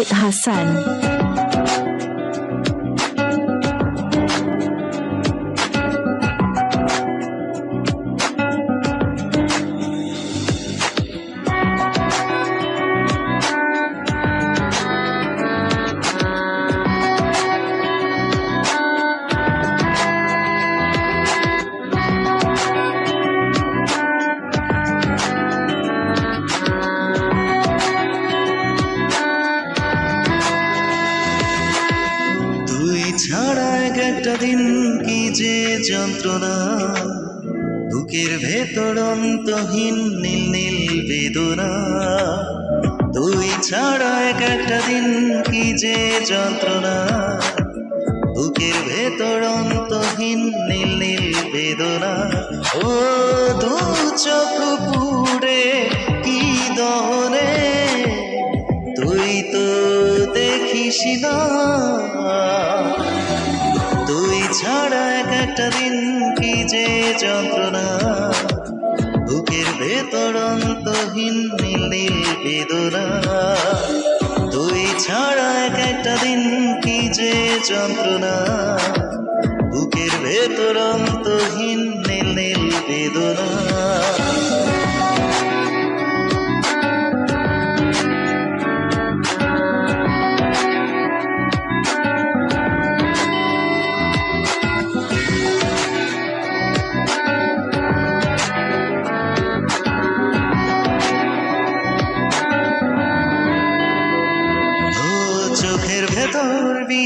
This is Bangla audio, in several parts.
Ruth Hassan একটা দিন কি যে যন্ত্রণা। বুকের ভেতর অন্তহীন নীল নীল বেদনা। তুই ছাড়া এক একটা দিন কি যে যন্ত্রণা। বুকের ভেতর অন্তহীন নীল নীল বেদনা। ও দু চোখ একটা দিন কি যে যন্ত্রণা। বুকের ভেতর অন্তহীন নীল বেদনা। তুই ছাড়া এক একটা দিন কি যে যন্ত্রণা। বুকের ভেতর অন্তহীন নীল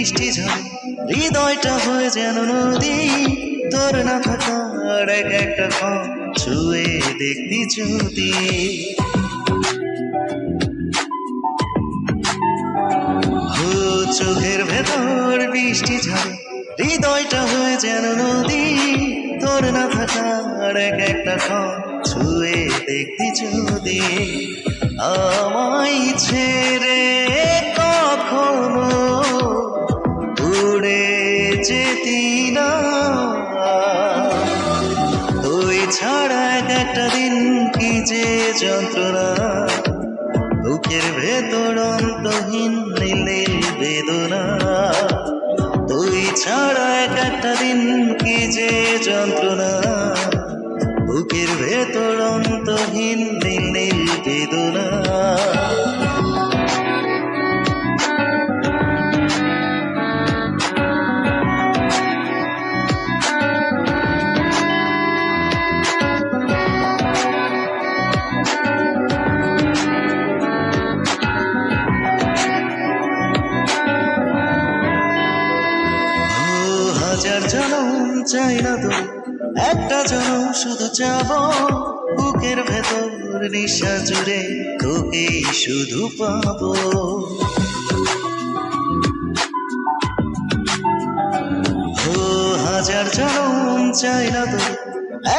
বৃষ্টি ঝরে, হৃদয়টা হয়ে যেন নদী। তোর না থাকার এক একটা ছুঁয়ে দেখতি যদি। চোখের ভেতর বৃষ্টি ঝরে, হৃদয়টা হয়ে যেন নদী। তোর না থাকার এক একটা ছুঁয়ে দেখতি যদি। আমায় ছেড়ে কখনো যেতি না তুই ছাড়া এক একটা দিন কি যে যন্ত্রণা। বুকের ভেতর অন্তহীন নীল নীল বেদনা। তুই ছাড়া এক একটা দিন কি যে যন্ত্রণা। বুকের ভেতর হাজার জনম চাই না তো, একটা জনম শুধু চাব। বুকের ভেতর নিশা জুড়ে তোকেই শুধু পাবো। হাজার জনম চাই না তো,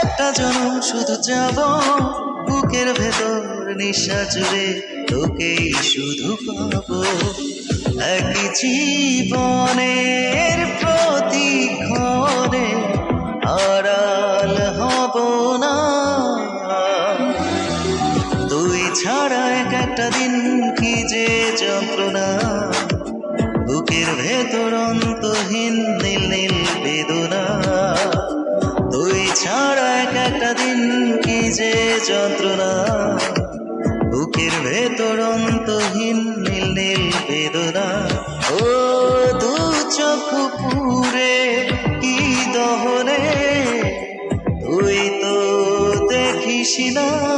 একটা জনম শুধু যাব বুকের ভেতর নিঃশ্বাস জুড়ে তোকেই শুধু পাবো। একই জীবনের ছাড়া এক একটা দিন কি যে যন্ত্রণা। বুকের ভেতর অন্তহীন নীল নীল বেদনা। তুই ছাড়া এক একটা দিন কি যে যন্ত্রণা। বুকের ভেতর অন্তহীন নীল নীল বেদনা। ও দু চোখ পুরে কি দহনে? তুই তো দেখিস না।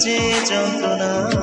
যে যন্ত্রণা।